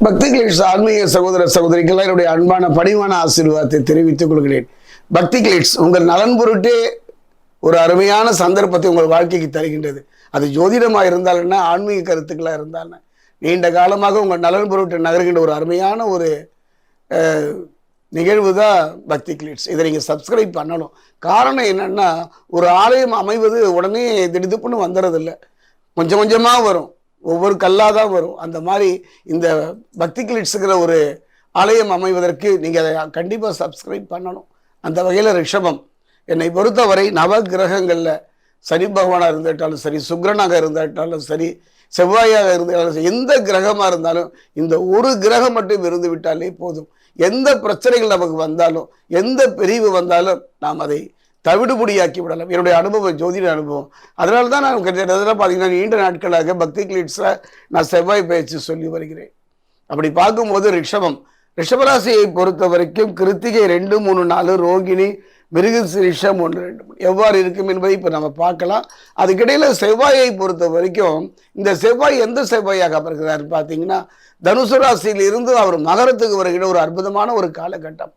பக்தி கிளேஷ் ஆன்மீக சகோதர சகோதரிகள் என்னுடைய அன்பான பணிவான ஆசீர்வாதத்தை தெரிவித்துக் கொள்கிறேன். பக்தி கிளேட்ஸ் உங்கள் நலன் பொருட்டே ஒரு அருமையான சந்தர்ப்பத்தை உங்கள் வாழ்க்கைக்கு தருகின்றது. அது ஜோதிடமாக இருந்தால் என்ன ஆன்மீக கருத்துக்களாக இருந்தால் என்ன? நீண்ட காலமாக உங்கள் நலன் பொருட்டு நகர்கின்ற ஒரு அருமையான ஒரு நிகழ்வு தான் பக்தி கிளிட்ஸ் இதை நீங்கள் சப்ஸ்கிரைப் பண்ணணும். காரணம் என்னென்னா ஒரு ஆலயம் அமைவது உடனே திடுதுப்புன்னு வந்துடுறதில்ல கொஞ்சம் கொஞ்சமாக வரும். ஒவ்வொரு கல்லாக தான் வரும். அந்த மாதிரி இந்த பக்தி கிளிட்ஸுங்கிற ஒரு ஆலயம் அமைவதற்கு நீங்கள் அதை கண்டிப்பாக சப்ஸ்கிரைப் பண்ணணும். அந்த வகையில் ரிஷபம். என்னை பொறுத்தவரை நவ கிரகங்களில் சனி பகவானாக இருந்தாட்டாலும் சரி சுக்கிரனாக இருந்தாட்டாலும் சரி செவ்வாயாக இருந்தாலும் சரி எந்த கிரகமாக இருந்தாலும் இந்த ஒரு கிரகம் மட்டும் இருந்து விட்டாலே போதும். எந்த பிரச்சனைகள் நமக்கு வந்தாலும் எந்த பிரிவு வந்தாலும் நாம் அதை தவிடுபொடியாக்கி விடலாம் என்னுடைய அனுபவம் ஜோதிட அனுபவம். அதனால தான் நான் கிட்டத்தட்ட பார்த்தீங்கன்னா நீண்ட நாட்களாக பக்தி கிளீட்ஸில் நான் செவ்வாய் பயிற்சி சொல்லி வருகிறேன். அப்படி பார்க்கும்போது ரிஷபம். ரிஷபராசியை பொறுத்த வரைக்கும் கிருத்திகை ரெண்டு மூணு நாலு ரோகிணி மிருகசிரிஷம் ஒன்று ரெண்டு மூணு. எவ்வாறு இருக்கும் என்பதை இப்போ நம்ம பார்க்கலாம். அதுக்கிடையில் செவ்வாயை பொறுத்த வரைக்கும் இந்த செவ்வாய் எந்த செவ்வாயாக பிறகுறாரு பார்த்தீங்கன்னா தனுசு ராசியிலிருந்து அவர் மகரத்துக்கு வருகிற ஒரு அற்புதமான ஒரு காலகட்டம்.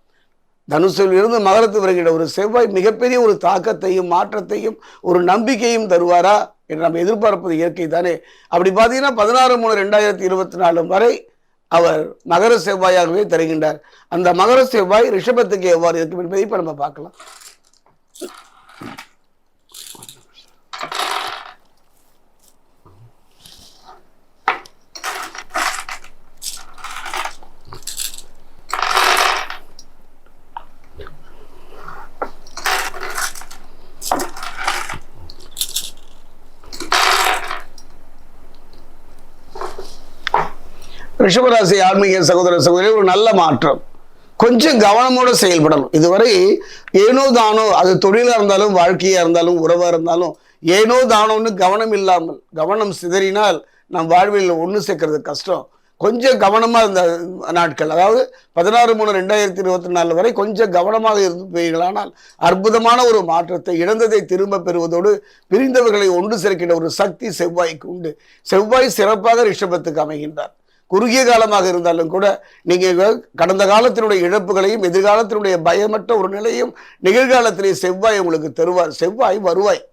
தனுசில் இருந்து மகரத்து வருகிற ஒரு செவ்வாய் மிகப்பெரிய ஒரு தாக்கத்தையும் மாற்றத்தையும் ஒரு நம்பிக்கையும் தருவாரா என்று நம்ம எதிர்பார்ப்பது இயற்கை தானே அப்படி பார்த்தீங்கன்னா பதினாறு மூணு ரெண்டாயிரத்தி இருபத்தி நாலு வரை அவர் மகர செவ்வாயாகவே தருகின்றார். அந்த மகர செவ்வாய் ரிஷபத்துக்கு எவ்வாறு இருக்கும் என்பதை இப்போ நம்ம பார்க்கலாம். ரிஷபராசி ஆன்மீக சகோதர சகோதரி ஒரு நல்ல மாற்றம். கொஞ்சம் கவனமோட செயல்படணும். இதுவரை ஏனோ தானோ அது தொழிலாக இருந்தாலும் வாழ்க்கையாக இருந்தாலும் உறவாக இருந்தாலும் ஏனோ தானோன்னு கவனம் இல்லாமல் கவனம் சிதறினால் நம் வாழ்வில் ஒன்று சேர்க்கறது கஷ்டம். கொஞ்சம் கவனமாக இருந்த நாட்கள் அதாவது பதினாறு மூணு ரெண்டாயிரத்தி இருபத்தி நாலு வரை கொஞ்சம் கவனமாக இருந்து போய்களானால் அற்புதமான ஒரு மாற்றத்தை இழந்ததை திரும்ப பெறுவதோடு பிரிந்தவர்களை ஒன்று சேர்க்கின்ற ஒரு சக்தி செவ்வாய்க்கு உண்டு. செவ்வாய் சிறப்பாக ரிஷபத்துக்கு அமைகின்றார். குறுகிய காலமாக இருந்தாலும் கூட நீங்கள் கடந்த காலத்தினுடைய இழப்புகளையும் எதிர்காலத்தினுடைய பயமற்ற ஒரு நிலையும் நிகழ்காலத்திலே செவ்வாய் உங்களுக்கு தருவார். செவ்வாய் வருவாய்.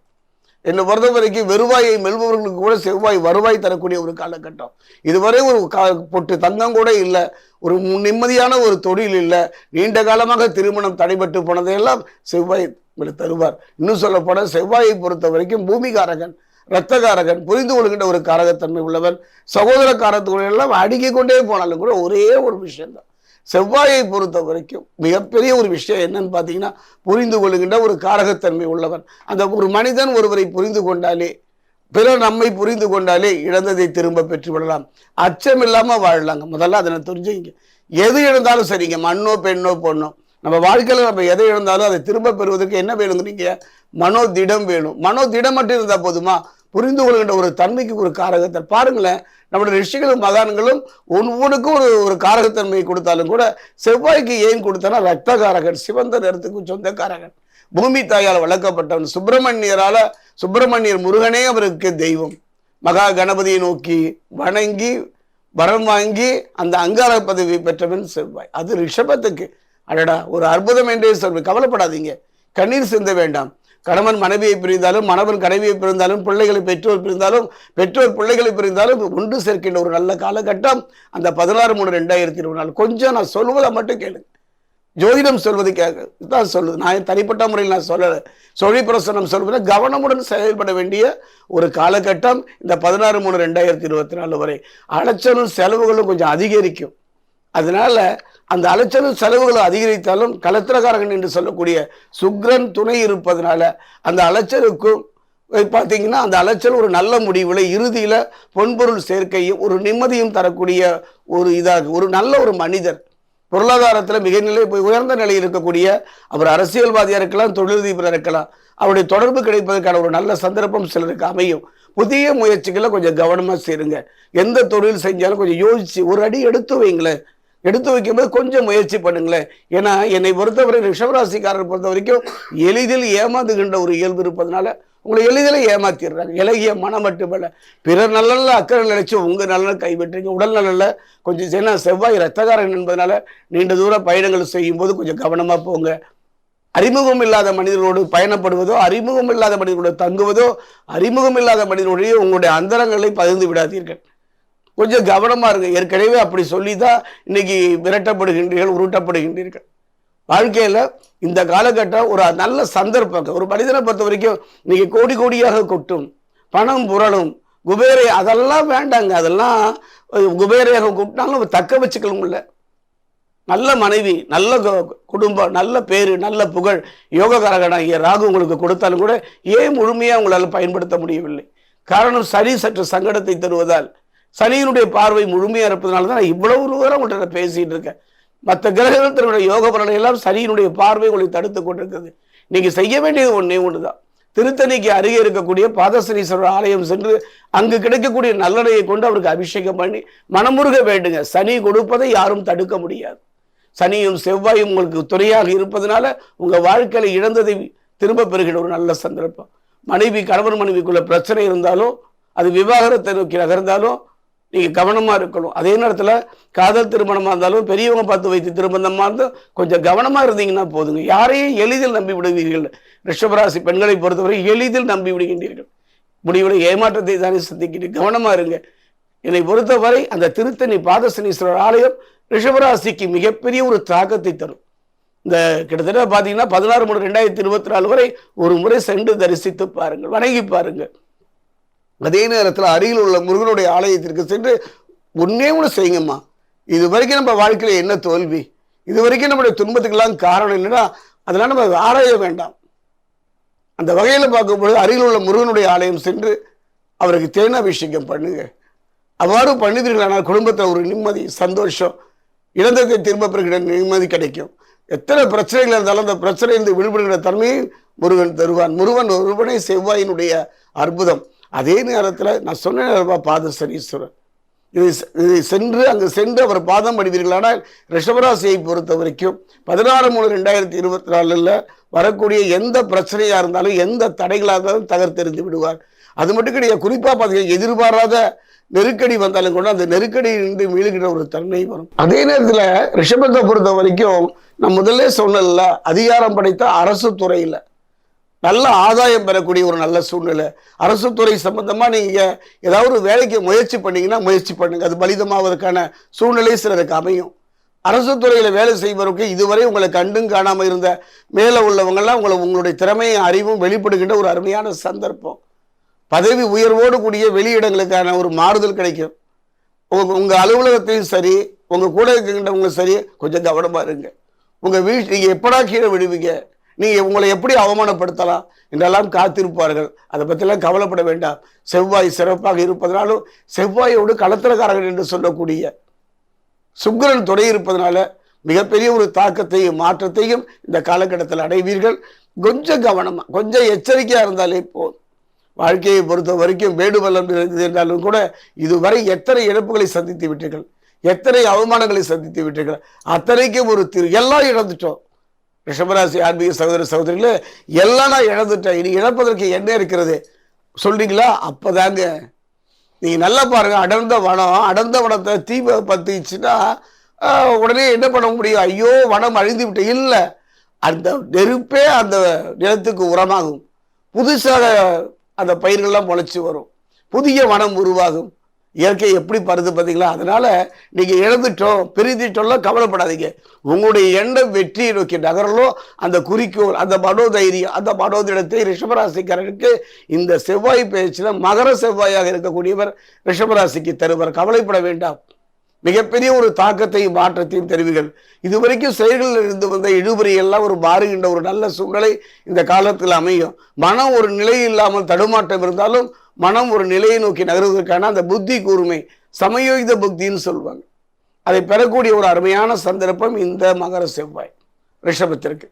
என்னை பொறுத்த வரைக்கும் வெறுவாயை மெல்பவர்களுக்கு கூட செவ்வாய் வருவாய் தரக்கூடிய ஒரு காலகட்டம். இதுவரை ஒரு கா பொட்டு தங்கம் கூட இல்லை ஒரு நிம்மதியான ஒரு தொழில் இல்லை நீண்ட காலமாக திருமணம் தடைபட்டு போனதையெல்லாம் செவ்வாய் உங்களுக்கு தருவார். இன்னும் சொல்ல செவ்வாயை பொறுத்த வரைக்கும் பூமிகாரகன். இரத்தகாரகன் புரிந்து கொள்கின்ற ஒரு காரகத்தன்மை உள்ளவன் சகோதர காரத்துக்குள்ளெல்லாம் எல்லாம் கொண்டே போனாலும் கூட ஒரே ஒரு விஷயம்தான் செவ்வாயை பொறுத்த வரைக்கும் மிகப்பெரிய ஒரு விஷயம் என்னன்னு பார்த்தீங்கன்னா புரிந்து கொள்கின்ற ஒரு காரகத்தன்மை உள்ளவன். அந்த ஒரு மனிதன் ஒருவரை புரிந்து கொண்டாலே பிறர் நம்மை புரிந்து கொண்டாலே இழந்ததை திரும்ப பெற்றுவிடலாம். அச்சம் இல்லாமல் வாழலாங்க. முதல்ல அதனை தெரிஞ்சுங்க எது இழந்தாலும் சரிங்க. மண்ணோ பெண்ணோ பொண்ணோ. நம்ம வாழ்க்கையில் நம்ம எதை இழந்தாலும் அதை திரும்ப பெறுவதற்கு என்ன வேணுங்கிறீங்க மனோ திடம் வேணும். மனோ திடம் மட்டும் இருந்தால் போதுமா? புரிந்து கொள்கின்ற ஒரு தன்மைக்கு ஒரு காரகத்தை பாருங்களேன் நம்முடைய ரிஷிகளும் மகான்களும் ஒவ்வொருக்கும் ஒரு ஒரு காரகத்தன்மையை கொடுத்தாலும் கூட செவ்வாய்க்கு ஏன் கொடுத்தனா ரத்தகாரகன் சிவந்த நிறத்துக்கு சொந்தக்காரகன். பூமி தாயால் வளர்க்கப்பட்டவன் சுப்பிரமணியரால் சுப்பிரமணியர் முருகனே அவருக்கு தெய்வம். மகா கணபதியை நோக்கி வணங்கி வரம் வாங்கி அந்த அங்கார பதவி பெற்றவன் செவ்வாய். அது ரிஷபத்துக்கு. அடடா ஒரு அற்புதம் என்றே சொல்வேன் கவலைப்படாதீங்க. கண்ணீர் சிந்த வேண்டாம். கணவன் மனைவியை பிரிந்தாலும் மணவன் கனவியை பிரிந்தாலும் பிள்ளைகளை பெற்றோர் பிரிந்தாலும் பெற்றோர் பிள்ளைகளை பிரிந்தாலும் ஒன்று சேர்க்கின்ற ஒரு நல்ல காலகட்டம் அந்த பதினாறு மூணு ரெண்டாயிரத்தி இருபது நாள். கொஞ்சம் நான் சொல்வதை மட்டும் கேளுங்க. ஜோதிடம் சொல்வதுக்காக தான் சொல்லுது. நான் தனிப்பட்ட முறையில் நான் சொல்லலை. சொழி பிரசனம் சொல்வது கவனமுடன் செயல்பட வேண்டிய ஒரு காலகட்டம் இந்த பதினாறு மூணு ரெண்டாயிரத்தி இருபத்தி நாலு வரை. அலைச்சலும் செலவுகளும் கொஞ்சம் அதிகரிக்கும். அதனால அந்த அலைச்சலும் செலவுகளும் அதிகரித்தாலும் கலத்திரகாரகன் என்று சொல்லக்கூடிய சுக்ரன் துணை இருப்பதனால அந்த அலைச்சலுக்கும் பார்த்தீங்கன்னா அந்த அலைச்சல் ஒரு நல்ல முடிவில் இறுதியில் பொன்பொருள் சேர்க்கையும் ஒரு நிம்மதியும் தரக்கூடிய ஒரு இதாக ஒரு நல்ல ஒரு மனிதர். பொருளாதாரத்தில் மிக நிலை போய் உயர்ந்த நிலையில் இருக்கக்கூடிய அவர் அரசியல்வாதியாக இருக்கலாம் தொழிலதிபராக இருக்கலாம் அவருடைய தொடர்பு கிடைப்பதற்கான ஒரு நல்ல சந்தர்ப்பம் சிலருக்கு அமையும். புதிய முயற்சிகளை கொஞ்சம் கவனமாக சேருங்க. எந்த தொழில் செஞ்சாலும் கொஞ்சம் யோசிச்சு ஒரு அடி எடுத்து வைங்களேன். எடுத்து வைக்கும்போது கொஞ்சம் முயற்சி பண்ணுங்களேன். ஏன்னா என்னை பொறுத்தவரை ரிஷபராசிக்காரர் பொறுத்த வரைக்கும் எளிதில் ஏமாந்துகின்ற ஒரு இயல்பு இருப்பதனால உங்களை எளிதில் ஏமாத்திடுறாங்க. இலகிய மனம் மட்டுமல்ல. பிறர் நல்ல அக்கறை நினைச்சு உங்கள் நல்ல கைவிட்டுறீங்க உடல் நலனில் கொஞ்சம் ஏன்னா செவ்வாய் ரத்தகாரன் என்பதனால நீண்ட தூர பயணங்கள் செய்யும்போது கொஞ்சம் கவனமாக போங்க. அறிமுகம் இல்லாத மனிதர்களோடு பயணப்படுவதோ அறிமுகம் இல்லாத மனிதர்களோடு தங்குவதோ அறிமுகம் இல்லாத மனிதர்களுடைய உங்களுடைய அந்தரங்களை பகிர்ந்து விடாதீர்கள். கொஞ்சம் கவனமாக இருங்க. ஏற்கனவே அப்படி சொல்லி தான் இன்னைக்கு விரட்டப்படுகின்றீர்கள் உருட்டப்படுகின்றீர்கள். வாழ்க்கையில் இந்த காலகட்டம் ஒரு நல்ல சந்தர்ப்பம் ஒரு மனிதனை பொறுத்த வரைக்கும் இன்னைக்கு கோடி கோடியாக கொட்டும். பணம் புரளும். குபேரை அதெல்லாம் வேண்டாங்க. அதெல்லாம் குபேரையாக கூப்பிட்டாலும் தக்க வச்சுக்கலாம் இல்லை. நல்ல மனைவி நல்ல குடும்பம் நல்ல பேர் நல்ல புகழ். யோககாரகனாகிய ராகு உங்களுக்கு கொடுத்தாலும் கூட ஏன் முழுமையாக உங்களால் பயன்படுத்த முடியவில்லை? காரணம் சரி சற்று சங்கடத்தை தருவதால். சனியினுடைய பார்வை முழுமையாக இருப்பதனால தான் நான் இவ்வளவு தூரம் உங்கள்கிட்ட பேசிகிட்டு பேசிட்டு இருக்கேன். மற்ற கிரகங்கள் தன்னுடைய யோக பலனை எல்லாம் சனியினுடைய பார்வை உங்களை தடுத்து கொண்டிருக்குது. நீங்கள் செய்ய வேண்டியது ஒன்று தான் திருத்தணிக்கு அருகே இருக்கக்கூடிய பாதசனீஸ்வரர் ஆலயம் சென்று அங்கு கிடைக்கக்கூடிய நல்லடையை கொண்டு அவருக்கு அபிஷேகம் பண்ணி மனமுருக வேண்டுங்க. சனி கொடுப்பதை யாரும் தடுக்க முடியாது. சனியும் செவ்வாயும் உங்களுக்கு துணையாக இருப்பதனால உங்கள் வாழ்க்கையில் இழந்ததை திரும்ப பெறுகிற ஒரு நல்ல சந்தர்ப்பம். மனைவி கணவன் மனைவிக்குள்ள பிரச்சனை இருந்தாலும் அது விவாகரத்தை நோக்கி நகர்ந்தாலும் நீங்கள் கவனமாக இருக்கணும். அதே நேரத்தில் காதல் திருமணமாக இருந்தாலும் பெரியவங்க பார்த்து வைத்து திருமணமாக இருந்தால் கொஞ்சம் கவனமாக இருந்தீங்கன்னா போதுங்க. யாரையும் எளிதில் நம்பி விடுவீர்கள். ரிஷபராசி பெண்களை பொறுத்தவரை எளிதில் நம்பி விடுகின்றீர்கள். முடிவில் ஏமாற்றத்தை தானே சந்திக்கிட்டு கவனமாக இருங்க. என்னை பொறுத்தவரை அந்த திருத்தணி பாதசனீஸ்வரர் ஆலயம் ரிஷபராசிக்கு மிகப்பெரிய ஒரு தாக்கத்தை தரும். இந்த கிட்டத்தட்ட பார்த்தீங்கன்னா பதினாறு மூணு ரெண்டாயிரத்தி இருபத்தி நாலு வரை ஒரு முறை சென்று தரிசித்து பாருங்கள். வணங்கி பாருங்கள். அதே நேரத்தில் அருகில் உள்ள முருகனுடைய ஆலயத்திற்கு சென்று ஒன்றே ஒன்று செய்யுங்கம்மா. இது வரைக்கும் நம்ம வாழ்க்கையில் என்ன தோல்வி? இது வரைக்கும் நம்முடைய துன்பத்துக்கெல்லாம் காரணம் என்னன்னா அதெல்லாம் நம்ம ஆராய வேண்டாம். அந்த வகையில் பார்க்கும்பொழுது அருகில் உள்ள முருகனுடைய ஆலயம் சென்று அவருக்கு தேனாபிஷேகம் பண்ணுங்க. அவ்வாறு பண்ணுவீர்களானால் குடும்பத்தில் ஒரு நிம்மதி சந்தோஷம் இழந்ததை திரும்ப பெறுகிற நிம்மதி கிடைக்கும். எத்தனை பிரச்சனைகள் இருந்தாலும் அந்த பிரச்சனையிலிருந்து விடுபடுகிற தன்மையை முருகன் தருவான். முருகன் ஒருவனே செவ்வாயினுடைய அற்புதம். அதே நேரத்தில் நான் சொன்ன பாதசனீஸ்வரர். இதை செ- இதை சென்று அங்கு சென்று அவர் பாதம் அடிவீர்களானால் ரிஷபராசியை பொறுத்த வரைக்கும் பதினாறு மூணு ரெண்டாயிரத்தி இருபத்தி நாலில் வரக்கூடிய எந்த பிரச்சனையாக இருந்தாலும் எந்த தடைகளாக இருந்தாலும் தகர்த்தெறிந்து விடுவார். அது மட்டும் கிடையாது குறிப்பாக பார்த்தீங்கன்னா எதிர்பாராத நெருக்கடி வந்தாலும் கூட அந்த நெருக்கடியிலிருந்து மீளுகிற ஒரு தன்மை வரும். அதே நேரத்தில் ரிஷபத்தை பொறுத்த வரைக்கும் நான் முதல்ல சொன்னல அதிகாரம் படைத்த அரசு துறையில். நல்ல ஆதாயம் பெறக்கூடிய ஒரு நல்ல சூழ்நிலை. அரசு துறை சம்பந்தமாக நீங்கள் ஏதாவது ஒரு வேலைக்கு முயற்சி பண்ணீங்கன்னா முயற்சி பண்ணுங்கள் அது பலிதமாவதற்கான சூழ்நிலை சிலருக்கு அமையும். அரசு துறையில் வேலை செய்வதற்கு இதுவரை உங்களை கண்டும் காணாமல் இருந்த மேலே உள்ளவங்கள்லாம் உங்களை உங்களுடைய திறமையும் அறிவும் வெளிப்படுகின்ற ஒரு அருமையான சந்தர்ப்பம். பதவி உயர்வோடு கூடிய வெளியிடங்களுக்கான ஒரு மாறுதல் கிடைக்கும். உங்க உங்கள் அலுவலகத்தையும் சரி உங்கள் கூட இருக்கின்றவங்களும் சரி கொஞ்சம் கவனமா இருங்க. உங்கள் வீட்டு நீங்கள் எப்படா கீழே விடுவீங்க நீங்கள் உங்களை எப்படி அவமானப்படுத்தலாம் என்றெல்லாம் காத்திருப்பார்கள். அதை பற்றிலாம் கவலைப்பட வேண்டாம். செவ்வாய் சிறப்பாக இருப்பதனாலும் செவ்வாயோடு களத்திரக்காரர்கள் என்று சொல்லக்கூடிய சுக்கரன் துணை இருப்பதனால மிகப்பெரிய ஒரு தாக்கத்தையும் மாற்றத்தையும் இந்த காலகட்டத்தில் அடைவீர்கள். கொஞ்சம் கவனமாக கொஞ்சம் எச்சரிக்கையாக இருந்தாலே போதும். வாழ்க்கையை பொறுத்த வரைக்கும் வேடு வல்லம் இருந்தது என்றாலும் கூட இதுவரை எத்தனை இழப்புகளை சந்தித்து விட்டீர்கள்? எத்தனை அவமானங்களை சந்தித்து விட்டீர்கள்? அத்தனைக்கும் ஒரு திரு எல்லாம் இழந்துட்டோம். ரிஷபராசி ஆன்மீக சகோதர சகோதரிகளே எல்லாம் நான் இழந்துட்டேன். இனி இழப்பதற்கு என்ன இருக்கிறது? சொல்றீங்களா? அப்போதாங்க. நீங்கள் நல்லா பாருங்கள் அடர்ந்த வனம் அடர்ந்த வனத்தை தீ பற்றிச்சுன்னா உடனே என்ன பண்ண முடியும்? ஐயோ வனம் அழிந்து விட்டு. இல்லை. அந்த நெருப்பே அந்த நிலத்துக்கு உரமாகும். புதுசாக அந்த பயிர்கள்லாம் முளைச்சி வரும். புதிய வனம் உருவாகும். இயற்கை எப்படி பருது பார்த்தீங்களா? அதனால நீங்க இழந்துட்டோம் பிரிந்துட்டோம்லாம் கவலைப்படாதீங்க. உங்களுடைய எண்ணம் வெற்றியை நோக்கி நகரலோ அந்த குறிக்கோள் அந்த மனோதைரியம் அந்த மனோதிடத்தை ரிஷபராசிக்காரருக்கு இந்த செவ்வாய் பயிற்சியில் மகர செவ்வாயாக இருக்கக்கூடியவர் ரிஷபராசிக்கு தருவர். கவலைப்பட வேண்டாம். மிகப்பெரிய ஒரு தாக்கத்தையும் மாற்றத்தையும் தெரிவிகள் இதுவரைக்கும் செயல்களில் இருந்து வந்த இழுபறி எல்லாம் ஒரு மாறுகின்ற ஒரு நல்ல சூழ்நிலை இந்த காலத்தில் அமையும். மனம் ஒரு நிலை இல்லாமல் தடுமாற்றம் இருந்தாலும் மனம் ஒரு நிலையை நோக்கி நகருவதற்கான அந்த புத்தி கூர்மை சமயோகித புத்தின்னு சொல்லுவாங்க அதை பெறக்கூடிய ஒரு அருமையான சந்தர்ப்பம் இந்த மகர செவ்வாய் ரிஷபத்திற்கு.